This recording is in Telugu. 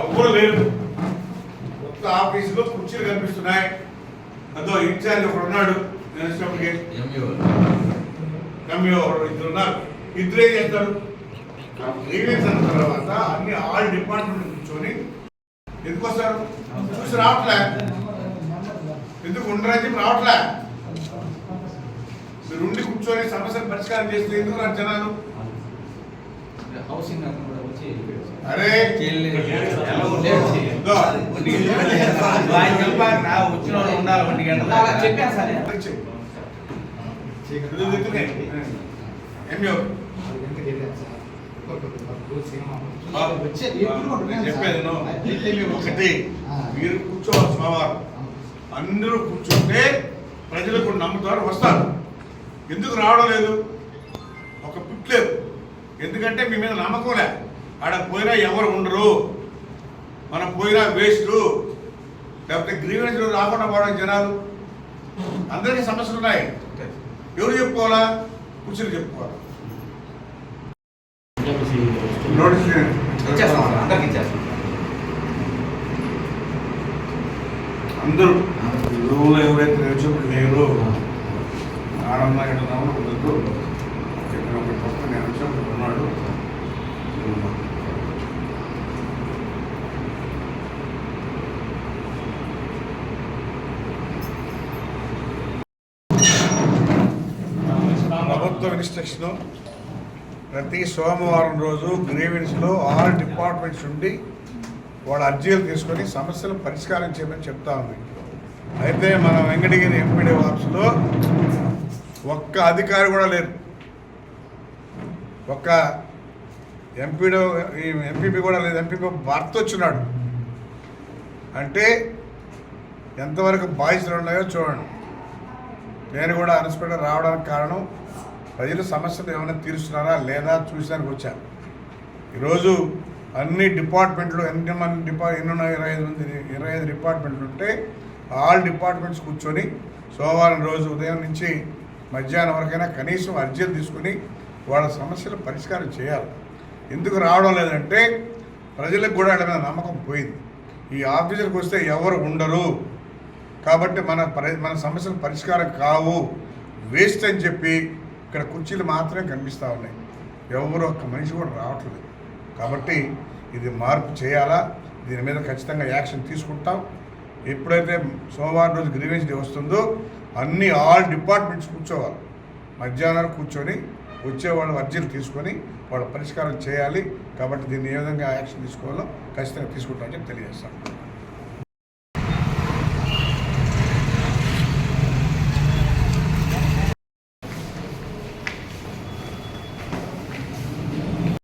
ఎవరు లేరు. కొత్త ఆఫీసులో కుర్చీలు కనిపిస్తున్నాయి. అదో ఇన్ఛార్జ్ ఒకడు ఉన్నాడు. నేను వచ్చినప్పటికి. ఇద్దరు ఉన్నారు. ఇద్దరు చేస్తారు? గ్రీవెన్స్ అన్న తర్వాత అన్ని ఆల్ డిపార్ట్మెంట్ కూర్చొని ఎందుకు వస్తారు? చూసి రావట్లే. ఎందుకు ఉండరని చెప్పి రావట్లే. మీరు ఉండి కూర్చొని సమస్యలు పరిష్కారం చేస్తే ఎందుకు రారు జనాలు? హౌసింగ్ అరే నా వచ్చిన వాళ్ళు చెప్పాను చెప్పేది ఒకటి మీరు కూర్చోవాలి సోమవారం అందరూ కూర్చుంటే ప్రజలు కూడా నమ్ముతారు వస్తారు ఎందుకు రావడం లేదు ఒక పిట్ లేదు ఎందుకంటే మీ మీద నమ్మకం లేదు ఆడ పోయినా ఎవరు ఉండరు. మనం పోయినా వేస్ట్ లేకపోతే గ్రీవెన్స్ రాకుండా పోవడం జనాలు. అందరికీ సమస్యలు ఉన్నాయి. ఎవరు చెప్పుకోవాలా? కూర్చుని చెప్పుకోవాలా? నోటీస్ అందరూ. రూల్ ఎవరైతే నిలిచినప్పుడు లేరు. ఆనందంగా ఉన్నాము వద్దు ఇక్కడ ఒక పక్క నేను వచ్చినప్పుడు ఉన్నాడు ప్రభుత్వ ఇన్స్ట్రక్షను ప్రతి సోమవారం రోజు గ్రీవెన్స్లో ఆరు డిపార్ట్మెంట్స్ ఉండి వాళ్ళ అర్జీలు తీసుకొని సమస్యలు పరిష్కారం చేయమని చెప్తా ఉంది. అయితే మన వెంకటగిరి ఎంపీడీ ఆఫీస్లో ఒక్క అధికారి కూడా లేరు. ఒక్క ఎంపీడో ఈ ఎంపీపీ కూడా లేదు. ఎంపీపీ భర్త వచ్చినాడు. అంటే ఎంతవరకు బాధ్యతలు ఉన్నాయో చూడండి. నేను కూడా అన్ఎక్స్పెక్టెడ్ రావడానికి కారణం ప్రజల సమస్యలు ఏమైనా తీరుస్తున్నారా లేదా చూసానికి వచ్చాను. ఈరోజు అన్ని డిపార్ట్మెంట్లు ఎన్ని మంది డిపా ఎన్ని ఇరవై ఐదు మంది ఇరవై ఐదు డిపార్ట్మెంట్లు ఉంటే ఆల్ డిపార్ట్మెంట్స్ కూర్చొని సోమవారం రోజు ఉదయం నుంచి మధ్యాహ్నం వరకైనా కనీసం అర్జీలు తీసుకుని వాళ్ళ సమస్యలు పరిష్కారం చేయాలి. ఎందుకు రావడం లేదంటే ప్రజలకు కూడా వాళ్ళ మీద నమ్మకం పోయింది. ఈ ఆఫీసర్కి వస్తే ఎవరు ఉండరు. కాబట్టి మన మన సమస్యలు పరిష్కారం కావు. వేస్ట్ అని చెప్పి ఇక్కడ కుర్చీలు మాత్రమే కనిపిస్తూ ఉన్నాయి. ఎవరు ఒక్క మనిషి కూడా రావట్లేదు. కాబట్టి ఇది మార్పు చేయాలా? దీని మీద ఖచ్చితంగా యాక్షన్ తీసుకుంటాం. ఎప్పుడైతే సోమవారం రోజు గ్రీవెన్స్ డే వస్తుందో అన్ని ఆల్ డిపార్ట్మెంట్స్ కూర్చోవాలి. మధ్యాహ్నం కూర్చొని వచ్చేవాళ్ళు అర్జీలు తీసుకొని వాళ్ళ పరిష్కారం చేయాలి. కాబట్టి దీన్ని ఏ విధంగా యాక్షన్ తీసుకోవాలో ఖచ్చితంగా తీసుకుంటామని చెప్పి తెలియజేస్తాం.